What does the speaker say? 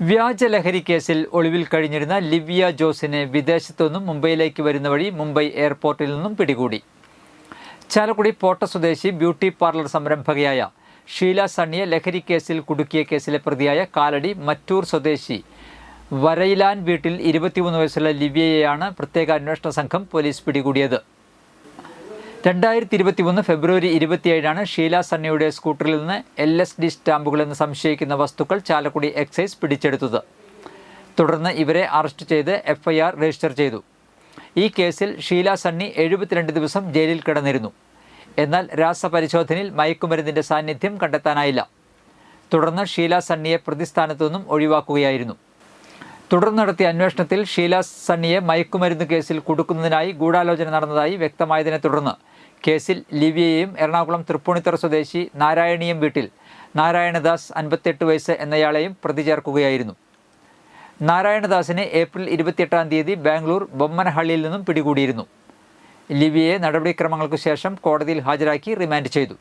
വ്യാജ ലഹരി കേസിൽ ഒളിവിൽ കഴിഞ്ഞിരുന്ന ലിവിയ ജോസിനെ വിദേശത്തുനിന്നും മുംബൈയിലേക്ക് വരുന്ന വഴി മുംബൈ എയർപോർട്ടിൽ നിന്നും പിടികൂടി. ചാലക്കുടി പോട്ട സ്വദേശി ബ്യൂട്ടി പാർലർ സംരംഭകയായ ഷീല സണ്ണിയെ ലഹരി കേസിൽ കുടുക്കിയ കേസിലെ പ്രതിയായ കാലടി മറ്റൂർ സ്വദേശി വരയിലാൻ വീട്ടിൽ ഇരുപത്തിമൂന്ന് വയസ്സുള്ള ലിവിയയെയാണ് പ്രത്യേക അന്വേഷണ സംഘം പോലീസ് പിടികൂടിയത്. രണ്ടായിരത്തി ഇരുപത്തി മൂന്ന് ഫെബ്രുവരി ഇരുപത്തിയേഴാണ് ഷീല സണ്ണിയുടെ സ്കൂട്ടറിൽ നിന്ന് എൽ എസ് ഡി സ്റ്റാമ്പുകളെന്ന് സംശയിക്കുന്ന വസ്തുക്കൾ ചാലക്കുടി എക്സൈസ് പിടിച്ചെടുത്തത്. തുടർന്ന് ഇവരെ അറസ്റ്റ് ചെയ്ത് എഫ്ഐആർ രജിസ്റ്റർ ചെയ്തു. ഈ കേസിൽ ഷീല സണ്ണി എഴുപത്തിരണ്ട് ദിവസം ജയിലിൽ കിടന്നിരുന്നു. എന്നാൽ രാസപരിശോധനയിൽ മയക്കുമരുന്നിന്റെ സാന്നിധ്യം കണ്ടെത്താനായില്ല. തുടർന്ന് ഷീല സണ്ണിയെ പ്രതിസ്ഥാനത്തു നിന്നും ഒഴിവാക്കുകയായിരുന്നു. തുടർന്ന് നടത്തിയ അന്വേഷണത്തിൽ ഷീല സണ്ണിയെ മയക്കുമരുന്ന് കേസിൽ കുടുക്കുന്നതിനായി ഗൂഢാലോചന നടന്നതായി വ്യക്തമായതിനെ തുടർന്ന് കേസിൽ ലിവിയെയും എറണാകുളം തൃപ്പൂണിത്തറ സ്വദേശി നാരായണീയം വീട്ടിൽ നാരായണദാസ് അൻപത്തെട്ട് വയസ്സ് എന്നയാളെയും പ്രതി ചേർക്കുകയായിരുന്നു. നാരായണദാസിനെ ഏപ്രിൽ ഇരുപത്തിയെട്ടാം തീയതി ബാംഗ്ലൂർ ബൊമ്മനഹള്ളിയിൽ നിന്നും പിടികൂടിയിരുന്നു. ലിവിയെ നടപടിക്രമങ്ങൾക്കു ശേഷം കോടതിയിൽ ഹാജരാക്കി റിമാൻഡ് ചെയ്തു.